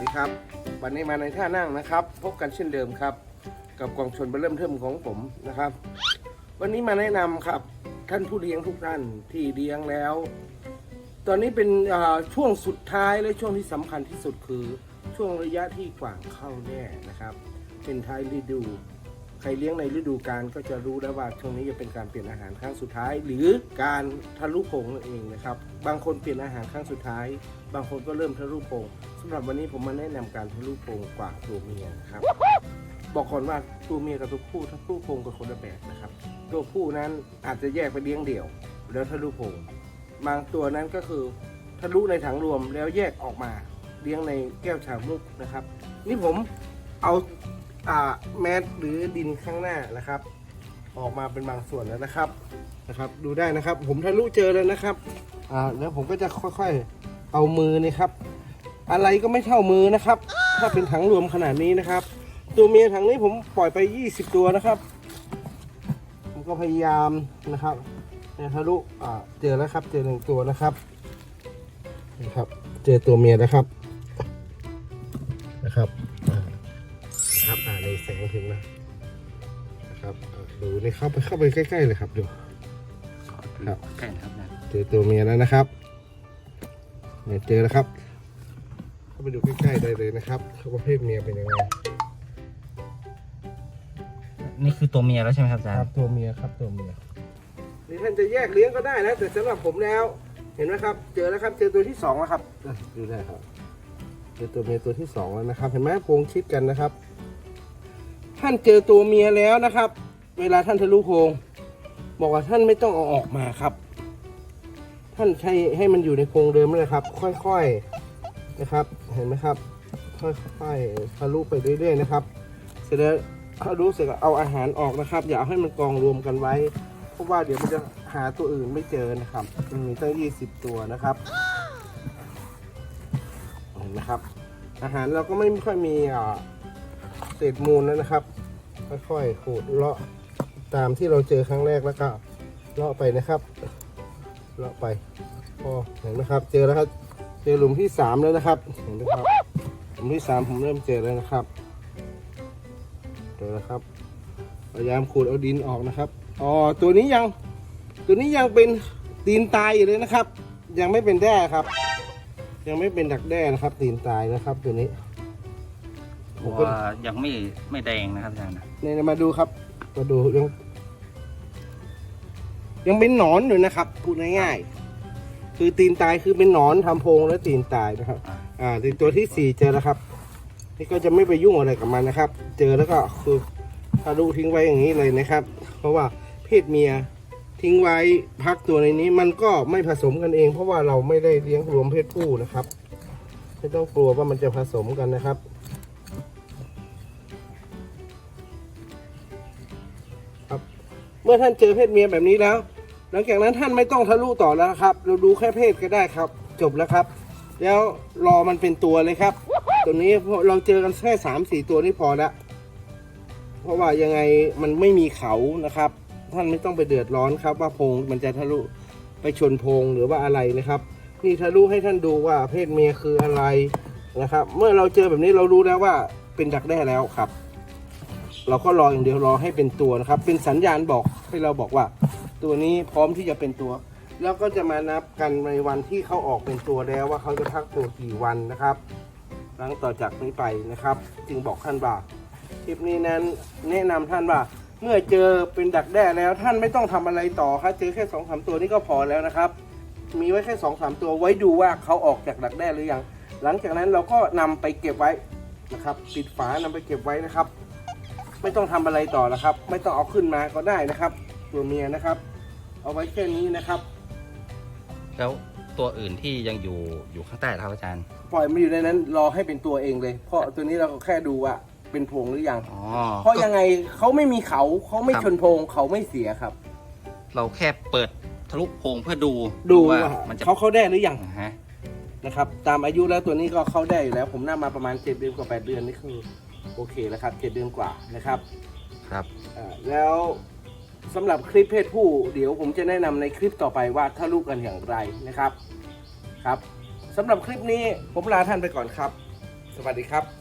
ดีครับ วันนี้มาในท่านั่งนะครับ พบกันเช่นเดิมครับ กับกองชนเบอร์เริ่มเทิมของผมนะครับ วันนี้มาแนะนำครับ ท่านผู้เลี้ยงทุกท่านที่เลี้ยงแล้ว ตอนนี้เป็นช่วงสุดท้ายและช่วงที่สำคัญที่สุดคือ ช่วงระยะที่กว่างเข้าแน่นะครับ เป็นท้ายฤดู ใครเลี้ยงในฤดูกาลก็จะรู้แล้วว่าช่วงนี้จะเป็นการเปลี่ยนอาหารครั้งสุดท้าย หรือการทะลุโพงนั่นเองนะครับ บางคนเปลี่ยนอาหารครั้งสุดท้าย บางคนก็เริ่มทะลุโพงสำหรับวันนี้ผมมาแนะนำการทะลุโพงกว่าตัวเมียนะครับบอกก่อนว่าตัวเมียกับตัวผู้ทะลุโพงกับคนละแบบนะครับ ตัวผู้นั้นอาจจะแยกไปเลี้ยงเดี่ยว แล้วทะลุโพงบางตัวนั้นก็คือทะลุในถังรวมแล้วแยกออกมาเลี้ยงในแก้วชามุกนะครับ นี่ผมเอา แมสหรือดินข้างหน้านะครับ ออกมาเป็นบางส่วนแล้วนะครับนะครับ ดูได้นะครับ ผมทะลุเจอแล้วนะครับอ่าแล้วผมก็จะค่อยๆเอามือนี่ครับ อะไรก็ไม่เท่ามือนะครับ ถ้าเป็นถังรวมขนาดนี้นะครับ ตัวเมียถังนี้ผมปล่อยไป 20 ตัวนะครับ ผมก็พยายามนะครับเนทะลุอ่าเจอแล้วครับ เจอหนึ่งตัวนะครับนะครับ เจอตัวเมียนะครับ งถึงนะนะครับอ่าดูนี่เข้าไปเข้าไปใกล้ๆเลยครับดูครับใกล้นะครับนะเจอตัวเมียแล้วนะครับเนี่ยเจอแล้วครับ เข้าไปดูใกล้ๆได้เลยนะครับว่าเพศเมียเป็นยังไงนี่คือตัวเมียแล้วใช่ไหมครับอาจารครับย์ตัวเมียครับตัวเมียนี่ท่านจะแยกเลี้ยงก็ได้นะแต่สำหรับผมแล้ว เห็นไหมครับ เจอแล้วครับเจอตัวที่สองแล้วครับอะดูได้ครับเจอตัวเมียตัวที่สองแล้วนะครับ เห็นไหมโพรงชิดกันนะครับ ท่านเจอตัวเมียแล้วนะครับ เวลาท่านทะลุโพรงบอกว่าท่านไม่ต้องเอาออกมาครับ ท่านใช้ให้มันอยู่ในโพรงเดิมเลยครับ ค่อยๆนะครับ เห็นไหมครับ ค่อยๆทะลุไปเรื่อยๆนะครับ เสร็จแล้วทะลุเสร็จก็เอาอาหารออกนะครับ อย่าเอาให้มันกองรวมกันไว้ เพราะว่าเดี๋ยวมันจะหาตัวอื่นไม่เจอนะครับมันมีตั้ง20ตัวนะครับเห็นไหมครับ อาหารเราก็ไม่ค่อยมีอ่าเศษมูลแล้วนะครับ ค่อยๆขูดเลาะตามที่เราเจอครั้งแรกแล้วก็เลาะไปนะครับเลาะไปพอเห็นไหมครับ เจอแล้วครับ เจอหลุมที่สามแล้วนะครับ เห็นไหมครับหลุมที่สามผมเริ่มเจอแล้วนะครับเจอแล้วครับพยายามขูดเอาดินออกนะครับอ๋อตัวนี้ยังตัวนี้ยังเป็นตีนตายอยู่เลยนะครับ ยังไม่เป็นแด้ครับ ยังไม่เป็นดักแด้นะครับ ตีนตายนะครับตัวนี้ ผมก็ว่ายังไม่ไม่แดงนะครับอาจารย์นะเนี่ยมาดูครับ มาดูยังยังเป็นหนอนอยู่นะครับพูดง่ายๆคือตีนตายคือเป็นหนอนทำโพรงแล้วตีนตายนะครับ อ่าอ่าในตัวที่สี่เจอแล้วครับ นี่ก็จะไม่ไปยุ่งอะไรกับมันนะครับ เจอแล้วก็คือทะลุทิ้งไว้อย่างนี้เลยนะครับ เพราะว่าเพศเมียทิ้งไว้พักตัวในนี้มันก็ไม่ผสมกันเอง เพราะว่าเราไม่ได้เลี้ยงรวมเพศผู้นะครับ ไม่ต้องกลัวว่ามันจะผสมกันนะครับครับ มื่อท่านเจอเพศเมียแบบนี้แล้ว หลังจากนั้นท่านไม่ต้องทะลุต่อแล้วครับ เราดูแค่เพศก็ได้ครับ จบแล้วครับ แล้วรอมันเป็นตัวเลยครับ ตัวนี้พอเราเจอกันแค่สามสี่ตัวนี่พอละเพราะว่ายังไงมันไม่มีเขานะครับ ท่านไม่ต้องไปเดือดร้อนครับ ว่าพงมันจะทะลุไปชนพงหรือว่าอะไรนะครับ นี่ทะลุให้ท่านดูว่าเพศเมียคืออะไรนะครับ เมื่อเราเจอแบบนี้เรารู้แล้วว่าเป็นดักแด้แล้วครับ เราก็รออย่างเดียวรอให้เป็นตัวนะครับ เป็นสัญญาณบอกให้เราบอกว่า ตัวนี้พร้อมที่จะเป็นตัว แล้วก็จะมานับกันในวันที่เขาออกเป็นตัวแล้วว่าเขาจะพักตัวกี่วันนะครับ หลังต่อจากนี้ไปนะครับ จึงบอกท่านว่าคลิปนี้นั้นแนะนำท่านว่าเมื่อเจอเป็นดักแด้แล้วท่านไม่ต้องทำอะไรต่อครับเจอแค่สองสามตัวนี้ก็พอแล้วนะครับ มีไว้แค่สองสามตัวไว้ดูว่าเขาออกจากดักแด้หรือยังหลังจากนั้นเราก็นำไปเก็บไว้นะครับปิดฝานำไปเก็บไว้นะครับ ไม่ต้องทำอะไรต่อนะครับ ไม่ต้องเอาขึ้นมาก็ได้นะครับ ตัวเมียนะครับ เอาไว้แค่นี้นะครับ แล้วตัวอื่นที่ยังอยู่อยู่ข้างใต้ครับอาจารย์ ปล่อยมันอยู่ในนั้น รอให้เป็นตัวเองเลย เพราะตัวนี้เราก็แค่ดูว่าเป็นโพรงหรือยังอ๋อเพราะยังไงเขาไม่มีเขาเขาไม่ครับชนโพรงเขาไม่เสียครับ เราแค่เปิดทะลุโพรงเพื่อดูดูว่าว่ามันจะเขาเข้าได้หรือยังอ่าฮะนะครับ ตามอายุแล้วตัวนี้ก็เข้าได้อยู่แล้ว ผมน่ามาประมาณเจ็ดเดือนกว่าแปดเดือนนี่คือ โอเคแล้วครับเจ็ดเดือนกว่านะครับครับอ่าแล้วสำหรับคลิปเพศผู้เดี๋ยวผมจะแนะนำในคลิปต่อไปว่าทะลุกันอย่างไรนะครับครับสำหรับคลิปนี้ผมลาท่านไปก่อนครับ สวัสดีครับ